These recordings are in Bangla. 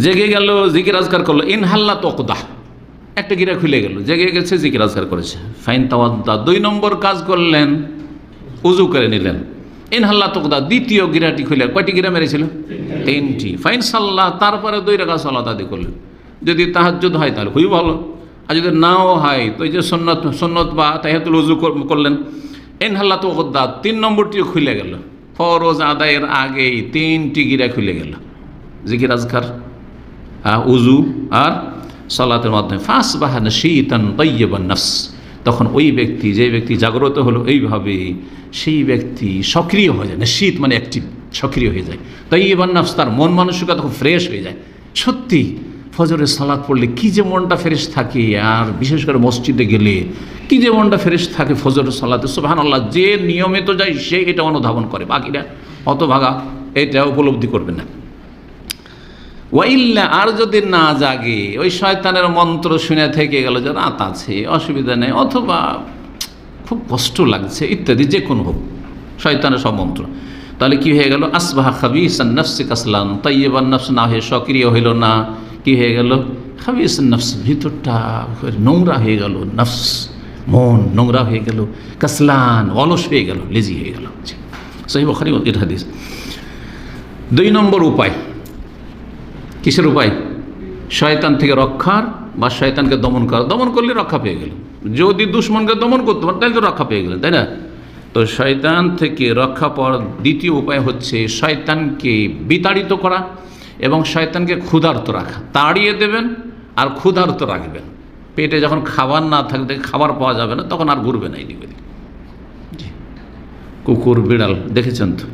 জেগে গেল জিকির আজকার করল। ইনহাল্লা তকদাহ। একটা গিরা খুলে গেল জেগে গেছে জিকির আজকার করেছে। ফাইন তাওয়াদ্দা। দুই নম্বর কাজ করলেন উজু করে নিলেন। ইনহাল্লা তকদা দ্বিতীয় গিরাটি খুলে কয়টি গিরা মেরেছিল? তিনটি। ফাইন সাল্লাহ তারপরে দুই রেখা সাল্লাহ আদি করলেন। যদি তাহাজ্জুদ হয় তাহলে খুবই ভালো। আর যদি নাও হয় তো যে সন্ন্যত সন্ন্যত বা তাহিয়াতুল উজু কর- করলেন। ইনহাল্লা তকদা তিন নম্বরটিও খুলে গেল। ফরজ আদায়ের আগেই তিনটি গিরা খুলে গেল। জিকির আজকার আহ, উজু আর সালাতের মাধ্যমে। ফাঁস বাহান শীতান তৈবান নফস। তখন ওই ব্যক্তি যে ব্যক্তি জাগ্রত হলো এইভাবে, সেই ব্যক্তি সক্রিয় হয়ে যায়। না শীত মানে অ্যাক্টিভ সক্রিয় হয়ে যায়। তৈবান নফস, তার মন মানসিকতা খুব ফ্রেশ হয়ে যায়। সত্যি, ফজরের সালাদ পড়লে কি যে মনটা ফ্রেশ থাকে, আর বিশেষ করে মসজিদে গেলে কি যে মনটা ফ্রেশ থাকে ফজরের সালাতে। সুবাহান আল্লাহ যে নিয়মিত যায় সে এটা অনুধাবন করে। বাকিরা অত ভাগা এটা উপলব্ধি করবে না। ওয়াইল্লা আর যদি না জাগে, ওই শয়তানের মন্ত্র শুনে থেকে গেল যে রাত আছে, অসুবিধা নেই। অথবা, খুব কষ্ট লাগছে, ইত্যাদি, যে কোনো হোক, শয়তানের সব মন্ত্র। তাহলে কি হয়ে গেল? আসবাহা খাবিস নফসি কাসলান তাইয়েবার নফস, না হয়ে সক্রিয় হইল না। কি হয়ে গেল? খাবিস নফস, ভিতরটা নোংরা হয়ে গেল, নফস, মন নোংরা হয়ে গেল, কাসলান, অলস হয়ে গেল, লেজি হয়ে গেল। সেই বখারি এটা হাদিস। দুই নম্বর উপায়। কিসের উপায়? শয়তান থেকে রক্ষার বা শয়তানকে দমন করা দমন করলে রক্ষা পেয়ে গেল যদি দুশ্মনকে দমন করতে পারেন তাহলে তো রক্ষা পেয়ে গেলেন তাই না? তো শয়তান থেকে রক্ষা পাওয়ার দ্বিতীয় উপায় হচ্ছে শয়তানকে বিতাড়িত করা এবং শয়তানকে ক্ষুধার্ত রাখা। তাড়িয়ে দেবেন আর ক্ষুধার্ত রাখবেন। পেটে যখন খাবার না থাকবে খাবার পাওয়া যাবে না তখন আর ঘুরবে না এদিক ওদিক। কুকুর বিড়াল দেখেছেন তো?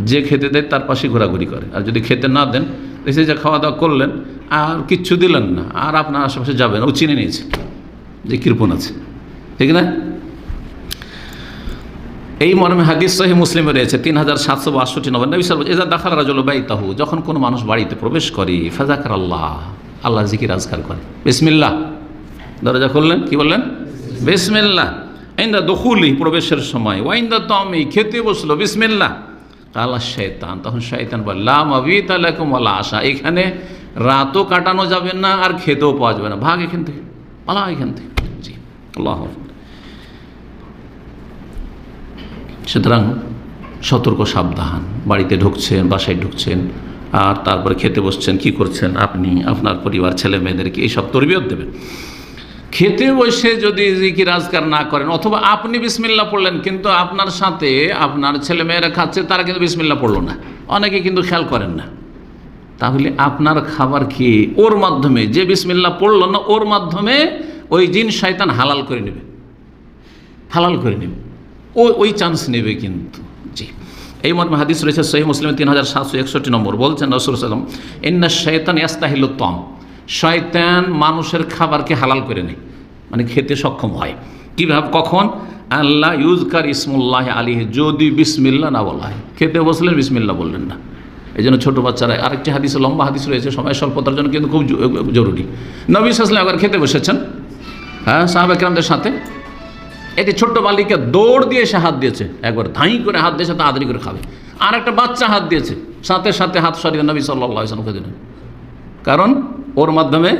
যে খেতে দেয় তার পাশে ঘোরাঘুরি করে। আর যদি খেতে না দেন এসে যে খাওয়া দাওয়া করলেন, আর কিচ্ছু দিলেন না। আর আপনার আশেপাশে যাবেন ও চিনে নিয়েছে যে কৃপণ আছে। ঠিক না? এই মর্মে হাদিস সহি মুসলিমে রয়েছে, তিন হাজার সাতশো বাষট্টি নব্বই নবী এজা দাখাল রাজল তাহু যখন কোনো মানুষ বাড়িতে প্রবেশ করে ফাজাকার আল্লাহ আল্লাহ জিকির আজকার করে। বিসমিল্লাহ। দরজা খুললেন, কি বললেন? বিসমিল্লাহ। আইন্দা দখুলি প্রবেশের সময় ওয়াইন্দা তমি খেতে বসল, বিসমিল্লাহ। আল্লাহ শৈতান তখন শৈতান বললাম আবিত আলাইকুম আল্লাহ আশা। এখানে রাতও কাটানো যাবে না আর খেতেও পাওয়া যাবে না। ভাগ এখান থেকে, পালা এখান থেকে। জি, আল্লাহ সুতরাং সতর্ক, সাবধান। বাড়িতে ঢুকছেন, বাসায় ঢুকছেন, আর তারপরে খেতে বসছেন, কি করছেন আপনি, আপনার পরিবার, ছেলে মেয়েদেরকে এইসব তরবিয়ত দেবেন। খেতে বসে যদি জিকির আজকার না করেন, অথবা আপনি বিসমিল্লা পড়লেন, কিন্তু আপনার সাথে আপনার ছেলে মেয়েরা খাচ্ছে, তারা কিন্তু বিসমিল্লা পড়ল না। অনেকে কিন্তু খেয়াল করেন না। তাহলে আপনার খাবার খেয়ে ওর মাধ্যমে? যে বিসমিল্লা পড়ল না, ওর মাধ্যমে ওই জিন শয়তান হালাল করে নেবে। হালাল করে নেবে। ও, ওই চান্স নেবে কিন্তু। জি। এই মর্মে হাদিস রয়েছে সহি মুসলিম তিন হাজার সাতশো একষট্টি নম্বর। বলছেন রসুল সাল্লাম ইন্না শয়তান ইয়াস্তাহিল তম শয়তান মানুষের খাবারকে হালাল করে নেয়। মানে খেতে সক্ষম হয়। কীভাবে? কখন? আল্লাহ ইউজকার ইসমুল্লাহ আলী যদি বিসমিল্লা না বলা হয়। খেতে বসলেন বিসমিল্লা বললেন না। এই জন্য ছোটো বাচ্চারা, আরেকটি হাদিসে, লম্বা হাদিস রয়েছে, সময় স্বল্পতার জন্য কিন্তু খুব জরুরি। নবী সাসলাম একবার খেতে বসেছেন। হ্যাঁ সাহাবাকরামদের সাথে। একটি ছোট্ট বালিকা দৌড় দিয়ে সে হাত দিয়েছে। একবার ধাই করে হাত দিয়েছে তা আদরি করে খাবে। আর একটা বাচ্চা হাত দিয়েছে। সাথে সাথে হাত সরিয়ে নবী সাল্লাহ কারণ ওর মাধ্যমে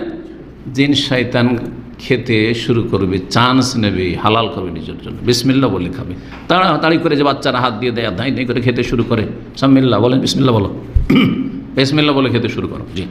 জিন শয়তান খেতে শুরু করবে চান্স নেবে, হালাল করবে নিজের জন্য। বিসমিল্লা বলে খাবে। তাড়াতাড়ি করে যে বাচ্চারা হাত দিয়ে দেয় ধাই ধাই করে খেতে শুরু করে। সামিল্লা বলেন বিসমিল্লা বলো। বিসমিল্লা বলে খেতে শুরু করো। জি।